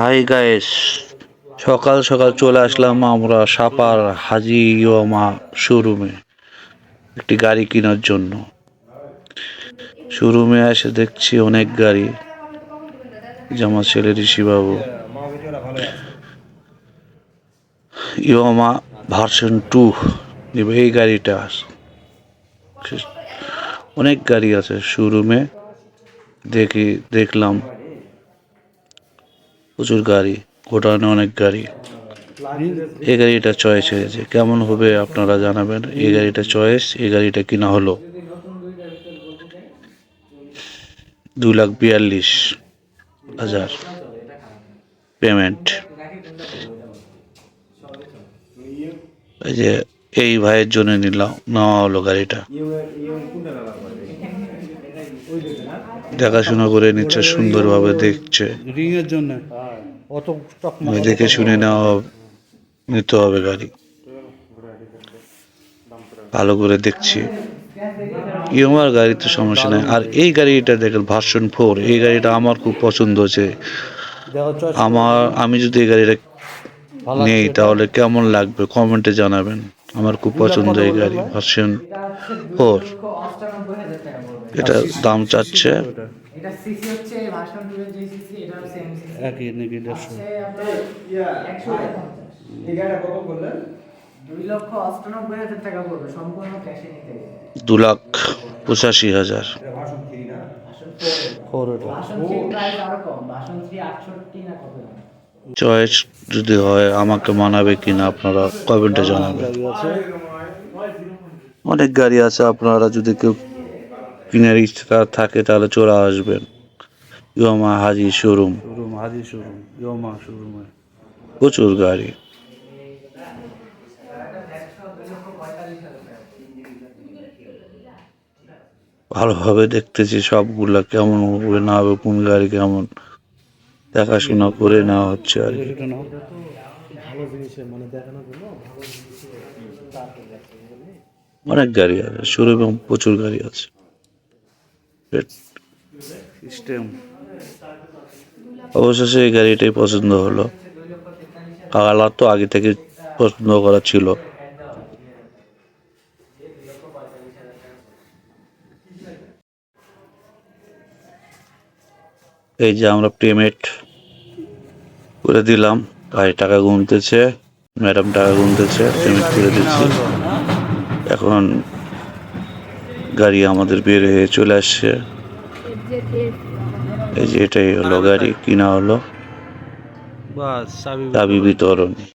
Hi guys সকাল সকাল চলে আসলাম আমরা সাপার হাজি ইয়মা শোরুমে একটি গাড়ি কেনার জন্য। শোরুমে এসে দেখছি অনেক গাড়ি। আমার ছেলে ঋষিবাবু। ইয়মা ভার্সন টু এই গাড়িটা। অনেক গাড়ি আছে শোরুমে। দেখি, দেখলাম। প্রচুর গাড়ি গোডাউনে অনেক গাড়ি। এই গাড়িটা চয়েস হয়েছে কেমন হবে আপনারা জানাবেন এই গাড়িটা চয়েস এই গাড়িটা কিনা হলো। দু লাখ বিয়াল্লিশ হাজার পেমেন্ট এই যে, এই ভাইয়ের জন্য নিলাম, নেওয়া হলো গাড়িটা। দেখাশোনা করে নিচ্ছে, সুন্দরভাবে দেখছে। রিং এর জন্য। দেখে শুনে নেওয়া নিতে হবে গাড়ি। ভালো করে দেখছি। ইয়মার গাড়ি তো সমস্যা নেই। আর এই গাড়িটা দেখেন ভার্সন ফোর এই গাড়িটা আমার খুব পছন্দ হচ্ছে আমার আমি যদি এই গাড়িটা নেই তাহলে কেমন লাগবে? কমেন্টে জানাবেন। আমার খুব পছন্দ এই গাড়ি ভার্সন ফোর এটা দাম চাচ্ছে এটা সিসি হচ্ছে ভার্সন টু এর যে সিসি এটা সেম সিসি একই নাকি দেড়শো একশো দুই লক্ষ অষ্টানব্বই হাজার টাকা পড়বে সম্পূর্ণ ক্যাশে নিতে গেলে দু লাখ পঁচাশি হাজার ভার্সন প্রাইস আরও কম ভার্সন না কত চয়েস যদি হয় আমাকে মানাবে কিনা আপনারা কমেন্টে জানাবেন গাড়ি আছে অনেক গাড়ি আছে আপনারা যদি কেউ কিনার ইচ্ছা থাকে তাহলে চলে আসবেন। Yamaha Haji showroom. Showroom Haji showroom Yamaha শোরুমে। প্রচুর গাড়ি। ভালোভাবে দেখতেছি সবগুলা কেমন হবে না হবে কোন গাড়ি কেমন। দেখাশোনা করে নেওয়া হচ্ছে আর কি। অনেক গাড়ি আছে শোরুমে প্রচুর গাড়ি আছে। সিস্টেম অবশেষে এই গাড়িটাই পছন্দ হলো। কালার তো আগে থেকে পছন্দ করা ছিল। এই যে আমরা পেমেন্ট করে দিলাম। ভাই টাকা গুনতেছে, ম্যাডাম টাকা গুনতেছে, পেমেন্ট করে দিচ্ছি। এখন গাড়ি আমাদের বের হয়ে চলে আসছে। এই যে এটাই হলো গাড়ি কিনা হলো? চাবি বিতরণ।